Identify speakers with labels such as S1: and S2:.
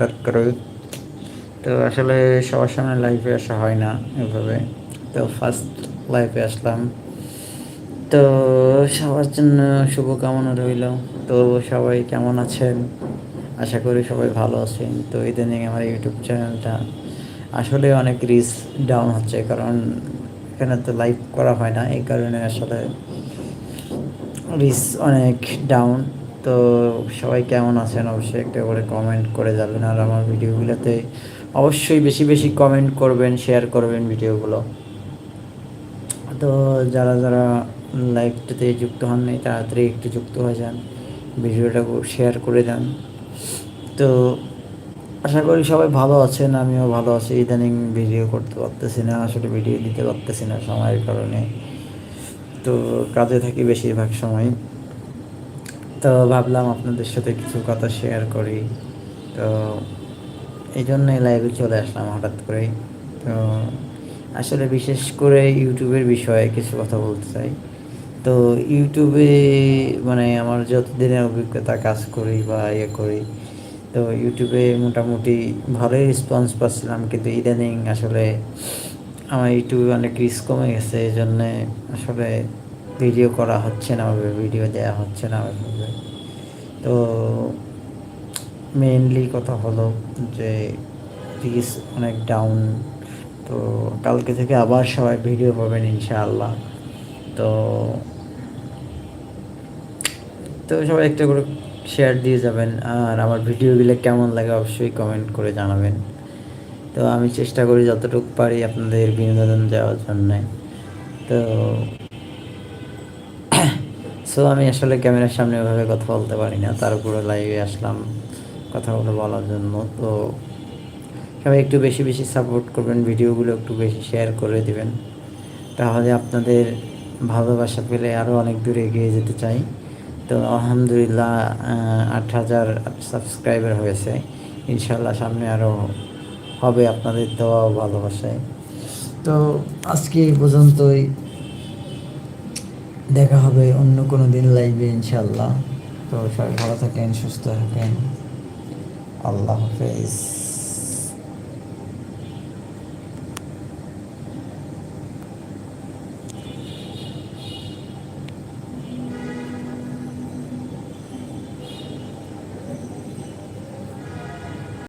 S1: হঠাৎ করে। তো আসলে সবার সামনে লাইভে আসা হয় না এভাবে। তো ফার্স্ট লাইভে আসলাম। তো সবার জন্য শুভকামনা রইল। তো সবাই কেমন আছেন? আশা করি সবাই ভালো আছেন। তো ইদানিং আমার ইউটিউব চ্যানেলটা আসলে অনেক রিচ ডাউন হচ্ছে। কারণ এখানে তো লাইভ করা হয় না। এই কারণে আসলে রিচ অনেক ডাউন তো সবাই কেমন আছেন? অবশ্যই একটা করে কমেন্ট করে যাবেন। আর আমার ভিডিওগুলোতে অবশ্যই বেশি বেশি কমেন্ট করবেন শেয়ার করবেন ভিডিওগুলো। তো যারা যারা লাইভটাতে যুক্ত হন নাই, তাড়াতাড়ি একটু যুক্ত হয়ে যান। ভিডিওটা শেয়ার করে দেন। তো আশা করি সবাই ভালো আছেন, আমিও ভালো আছি। ইদানিং ভিডিও করতে পারতেছি না, আসলে ভিডিও দিতে পারতেছি না সময়ের কারণে। তো কাজে থাকি বেশিরভাগ সময়। তো ভাবলাম আপনাদের সাথে কিছু কথা শেয়ার করি। তো এই জন্যই লাইভে চলে আসলাম হঠাৎ করেই। তো আসলে বিশেষ করে ইউটিউবের বিষয়ে কিছু কথা বলতে চাই। তো ইউটিউবে মানে আমার যতদিনের অভিজ্ঞতা কাজ করি বা ইয়ে করি, তো ইউটিউবে মোটামুটি ভালোই রেসপন্স পাচ্ছিলাম। কিন্তু ইদানিং আসলে আমার ইউটিউবে অনেক রিস্ক কমে গেছে। এই জন্যে আসলে ভিডিও করা হচ্ছে না ওইভাবে ভিডিও দেওয়া হচ্ছে না ওইভাবে। তো মেইনলি কথা হলো যে রিস অনেক ডাউন তো কালকে থেকে আবার সবাই ভিডিও পাবেন ইনশাআল্লাহ। তো তো সবাই একটা করে শেয়ার দিয়ে যাবেন, আর আমার ভিডিওগুলো কেমন লাগে অবশ্যই কমেন্ট করে জানাবেন। তো আমি চেষ্টা করি যতটুকু পারি আপনাদের বিনোদন দেওয়ার জন্যে। তো সো আমি আসলে ক্যামেরার সামনে ওইভাবে কথা বলতে পারি না। তার উপরে লাইভে আসলাম কথাগুলো বলার জন্য। তো সবাই একটু বেশি বেশি সাপোর্ট করবেন, ভিডিওগুলো একটু বেশি শেয়ার করে দিবেন। তাহলে আপনাদের ভালোবাসা পেলে আরও অনেক দূরে এগিয়ে যেতে চাই। তো আলহামদুলিল্লাহ আট হাজার সাবস্ক্রাইবার হয়েছে। ইনশাল্লাহ সামনে আরও হবে আপনাদের দেওয়া ভালোবাসায়। তো আজকে এই পর্যন্তই। দেখা হবে অন্য কোনো দিন লাইভে ইনশাল্লাহ তো সবাই ভালো থাকেন, সুস্থ থাকেন। আল্লাহ হাফেজ।